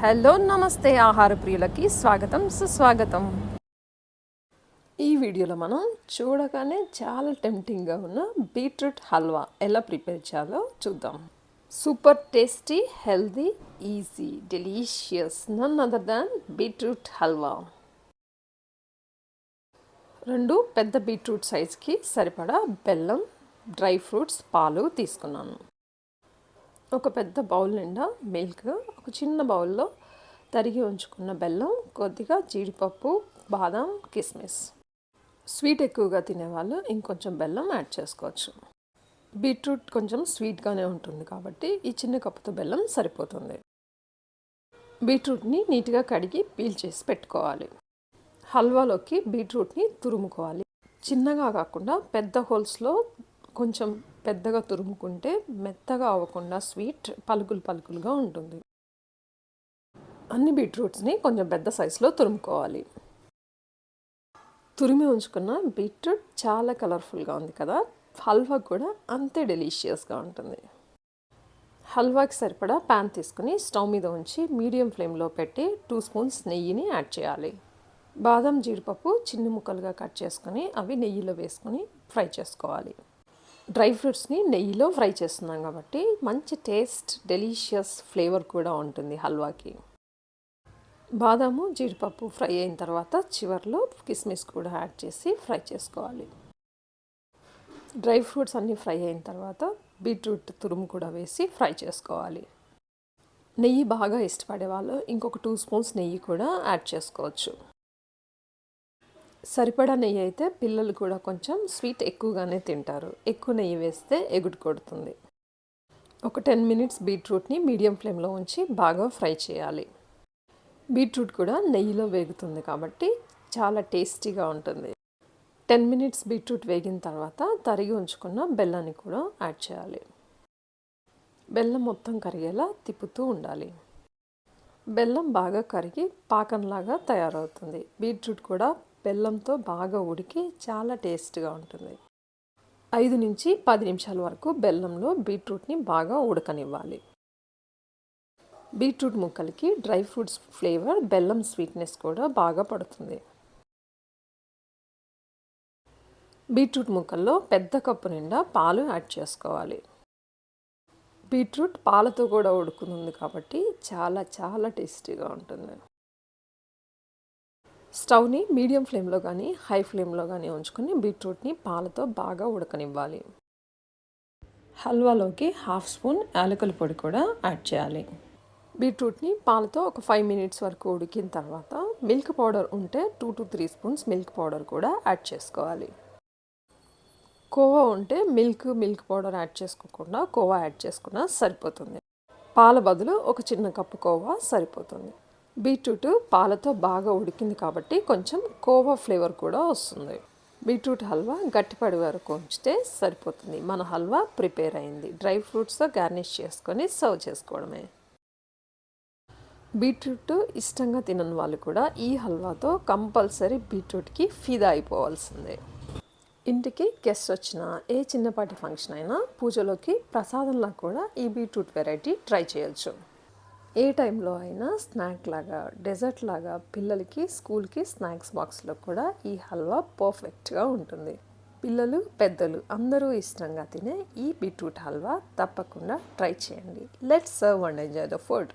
Hello నమస్తే ఆహార ప్రియులకి స్వాగతం సుస్వాగతం. ఈ వీడియోలో మనం చూడగానే చాలా టెంప్టింగ్గా ఉన్న బీట్రూట్ హల్వా ఎలా ప్రిపేర్ చేయాలో చూద్దాం. Super tasty healthy easy delicious none other than beetroot halwa. రెండు పెద్ద బీట్రూట్ సైజ్కి సరిపడా బెల్లం డ్రై ఫ్రూట్స్ పాలు తీసుకున్నాను. ఒక పెద్ద బౌల్ నిండా మిల్క్ ఒక చిన్న బౌల్లో తరిగి ఉంచుకున్న బెల్లం కొద్దిగా జీడిపప్పు బాదం కిస్మిస్. స్వీట్ ఎక్కువగా తినేవాళ్ళు ఇంకొంచెం బెల్లం యాడ్ చేసుకోవచ్చు. బీట్రూట్ కొంచెం స్వీట్గానే ఉంటుంది కాబట్టి ఈ చిన్న కప్పుతో బెల్లం సరిపోతుంది. బీట్రూట్ని నీట్గా కడిగి పీల్ చేసి పెట్టుకోవాలి. హల్వాలోకి బీట్రూట్ని తురుముకోవాలి. చిన్నగా కాకుండా పెద్ద హోల్స్లో కొంచెం పెద్దగా తురుముకుంటే మెత్తగా అవ్వకుండా స్వీట్ పలుకులు పలుకులుగా ఉంటుంది. అన్ని బీట్రూట్స్ని కొంచెం పెద్ద సైజులో తురుముకోవాలి. తురిమి ఉంచుకున్న బీట్రూట్ చాలా కలర్ఫుల్గా ఉంది కదా? హల్వా కూడా అంతే డెలీషియస్గా ఉంటుంది. హల్వాకి సరిపడా ప్యాన్ తీసుకుని స్టవ్ మీద ఉంచి మీడియం ఫ్లేమ్లో పెట్టి టూ స్పూన్స్ నెయ్యిని యాడ్ చేయాలి. బాదం జీడిపప్పు చిన్న ముక్కలుగా కట్ చేసుకొని అవి నెయ్యిలో వేసుకొని ఫ్రై చేసుకోవాలి. డ్రై ఫ్రూట్స్ని నెయ్యిలో ఫ్రై చేస్తున్నాం కాబట్టి మంచి టేస్ట్ డెలీషియస్ ఫ్లేవర్ కూడా ఉంటుంది హల్వాకి. బాదాము జీడిపప్పు ఫ్రై అయిన తర్వాత చివరిలో కిస్మిస్ కూడా యాడ్ చేసి ఫ్రై చేసుకోవాలి. డ్రై ఫ్రూట్స్ అన్నీ ఫ్రై అయిన తర్వాత బీట్రూట్ తురుము కూడా వేసి ఫ్రై చేసుకోవాలి. నెయ్యి బాగా ఇష్టపడే వాళ్ళు ఇంకొక టూ స్పూన్స్ నెయ్యి కూడా యాడ్ చేసుకోవచ్చు. సరిపడా నెయ్యి అయితే పిల్లలు కూడా కొంచెం స్వీట్ ఎక్కువగానే తింటారు. ఎక్కువ నెయ్యి వేస్తే ఎగుడు కొడుతుంది. ఒక టెన్ మినిట్స్ బీట్రూట్ని మీడియం ఫ్లేమ్లో ఉంచి బాగా ఫ్రై చేయాలి. బీట్రూట్ కూడా నెయ్యిలో వేగుతుంది కాబట్టి చాలా టేస్టీగా ఉంటుంది. టెన్ మినిట్స్ బీట్రూట్ వేగిన తర్వాత తరిగి ఉంచుకున్న బెల్లాన్ని కూడా యాడ్ చేయాలి. బెల్లం మొత్తం కరిగేలా తిప్పుతూ ఉండాలి. బెల్లం బాగా కరిగి పాకంలాగా తయారవుతుంది. బీట్రూట్ కూడా బెల్లంతో బాగా ఉడికి చాలా టేస్ట్గా ఉంటుంది. ఐదు నుంచి పది నిమిషాల వరకు బెల్లంలో బీట్రూట్ని బాగా ఉడకనివ్వాలి. బీట్రూట్ ముక్కలకి డ్రై ఫ్రూట్స్ ఫ్లేవర్ బెల్లం స్వీట్నెస్ కూడా బాగా పడుతుంది. బీట్రూట్ ముక్కల్లో పెద్ద కప్పు నిండా పాలు యాడ్ చేసుకోవాలి. బీట్రూట్ పాలతో కూడా ఉడుకుతుంది కాబట్టి చాలా చాలా టేస్టీగా ఉంటుంది. స్టవ్ని మీడియం ఫ్లేమ్లో కానీ హై ఫ్లేమ్లో కానీ ఉంచుకొని బీట్రూట్ని పాలతో బాగా ఉడకనివ్వాలి. హల్వాలోకి హాఫ్ స్పూన్ యాలకుల పొడి కూడా యాడ్ చేయాలి. బీట్రూట్ని పాలతో ఒక ఫైవ్ మినిట్స్ వరకు ఉడికిన తర్వాత మిల్క్ పౌడర్ ఉంటే two to three spoons milk powder కూడా యాడ్ చేసుకోవాలి. కోవా ఉంటే మిల్క్ మిల్క్ పౌడర్ యాడ్ చేసుకోకుండా కోవా యాడ్ చేసుకున్నా సరిపోతుంది. పాల బదులు ఒక చిన్న కప్పు కోవా సరిపోతుంది. బీట్రూట్ పాలతో బాగా ఉడికింది కాబట్టి కొంచెం కోవా ఫ్లేవర్ కూడా వస్తుంది. బీట్రూట్ హల్వా గట్టిపడి వరకు ఉంచితే సరిపోతుంది. మన హల్వా ప్రిపేర్ అయింది. డ్రై ఫ్రూట్స్తో గార్నిష్ చేసుకొని సర్వ్ చేసుకోవడమే. బీట్రూట్ ఇష్టంగా తినని వాళ్ళు కూడా ఈ హల్వాతో కంపల్సరీ బీట్రూట్కి ఫిదా అయిపోవాల్సిందే. ఇంటికి గెస్ట్ వచ్చిన ఏ చిన్నపాటి ఫంక్షన్ అయినా పూజలోకి ప్రసాదంలా కూడా ఈ బీట్రూట్ వెరైటీ ట్రై చేయొచ్చు. ఏ టైంలో అయినా స్నాక్ లాగా డెజర్ట్ లాగా పిల్లలకి స్కూల్కి స్నాక్స్ బాక్స్లో కూడా ఈ హల్వా పర్ఫెక్ట్గా ఉంటుంది. పిల్లలు పెద్దలు అందరూ ఇష్టంగా తినే ఈ బీట్రూట్ హల్వా తప్పకుండా ట్రై చేయండి. Let's serve and enjoy the food.